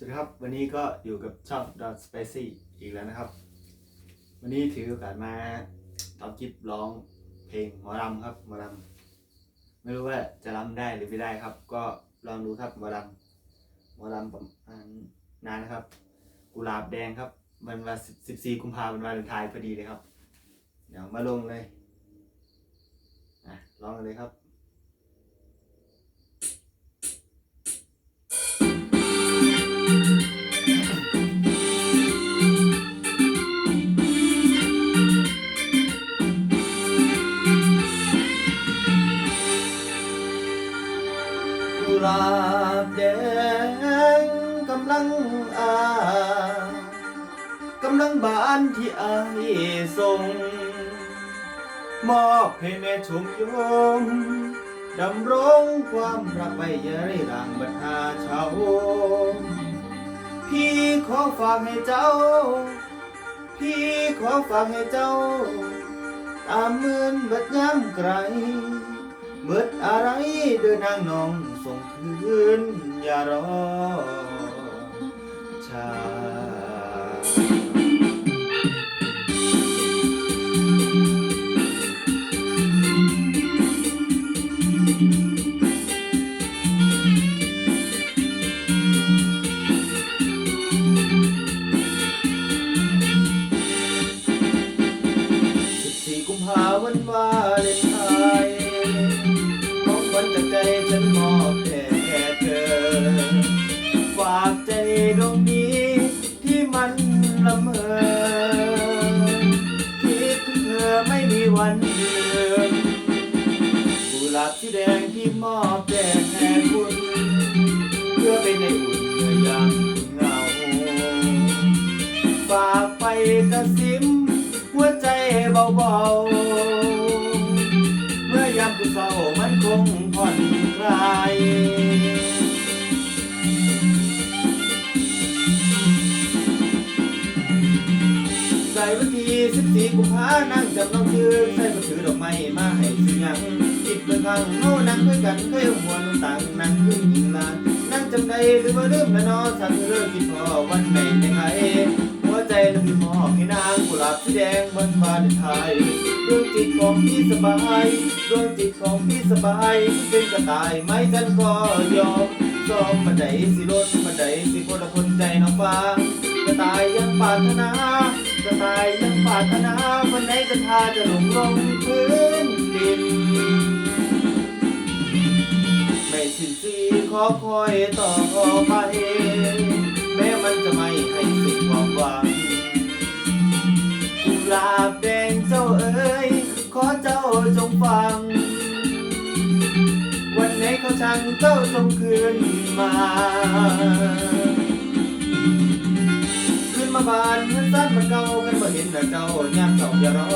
วัสดีครับ วันนี้ก็อยู่กับช่อง Dot Spicy อีกแล้วนะครับ วันนี้ถือโอกาสมาทำคลิปร้องเพลงหมอลำครับหมอลำไม่รู้ว่าจะรำได้หรือไม่ได้ครับ ก็ลองดูครับหมอลำหมอลำประมาณนานนะครับ กุหลาบแดงครับวันวันสิบสี่กุมภาพันธ์วันวาเลนไทน์พอดีเลยครับ เดี๋ยวมาลงเลยอะร้องเลยครับ ลาบแดงกำลังอากำลังบานที่อายส่ง มอบให้แม่ชมยมดำรงความรักไว้อยาได้ร่างบรรดาชาวพี่ขอฝากให้เจ้า พี่ขอฝากให้เจ้า ตามเมือนบิดย้ำไกลเบิดอะไรเดินนางน้องส่ง คืนอย่ารอช้าาวันวาเลนไทน์ของวัญจากใจฉันมอบ ดวงนี้ที่มันละเมอคิดถึงเธอไม่มีวันลืมกุหลาบสีแดงที่มอบแด่แทนคุณเพื่อเป็นในอุ่นเมื่อยาม วันที่สิบสี่กุมภานั่งจำน้องยืนใส่มาถือดอกไม้มาให้สิยังคิดเมื่อฟังเฮานั่งด้วยกันเคยหัวน้ำต่างนั่งยืนยิงลานนั่งจำได้หรือว่าลืมแล้วนอสั่งเลิกคิดพอวันไหนในไงหัวใจนั้นมีหมอกให้นางกุหลาบสีแดงบนบานไทยดวงจิตของพี่สบายดวงจิตของพี่สบายเป็นกระต่ายไม้กันก็ยอมซ้อมบันไดสิล้นบันไดสิคนละคนใจน้องฟ้ากระต่ายยังปรารถนา กระตายยังปรารถนาวันไหนจะทาจะหลงลงพื้นดิน ไม่สิ้นสีขอคอยต่อไป แม้มันจะไม่ให้สิ้นความหวังกุหลาบแดงเจ้าเอ๋ยขอเจ้าจงฟัง วันไหนเขาช่างเจ้าจงคืนมา มาบานเงินสั้นมาเก่ากันมาเห็นแต่เจ้ายามเจ้าอย่ารอ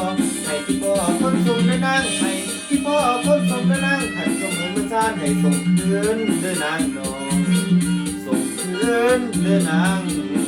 ให้ที่พ่อคนส่งได้นั่งให้ที่พ่อคนส่งได้นั่งขันส่งเงินมาซ่านให้ส่งคืนเด้อนางนองส่งคืนเด้อนางนอง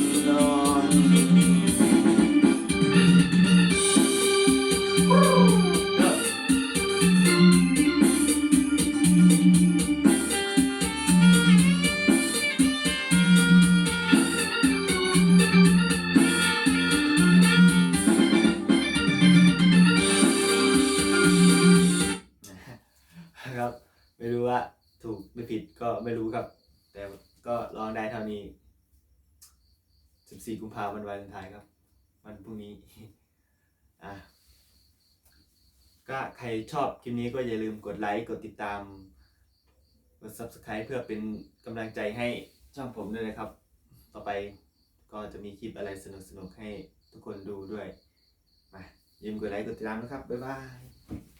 ไม่รู้ว่าถูกไม่ผิดก็ไม่รู้ครับ แต่ก็ลองได้เท่านี้ 14 กุมภาพันธ์วันวาเลนไทน์ครับ วันพรุ่งนี้ อะก็ใครชอบคลิปนี้ก็อย่าลืมกดไลค์ กดติดตาม กด Subscribe เพื่อเป็นกำลังใจให้ช่องผมด้วยนะครับ ต่อไปก็จะมีคลิปอะไรสนุกๆให้ทุกคนดูด้วย มาอย่าลืมกดไลค์ กดติดตามนะครับ บ๊ายบาย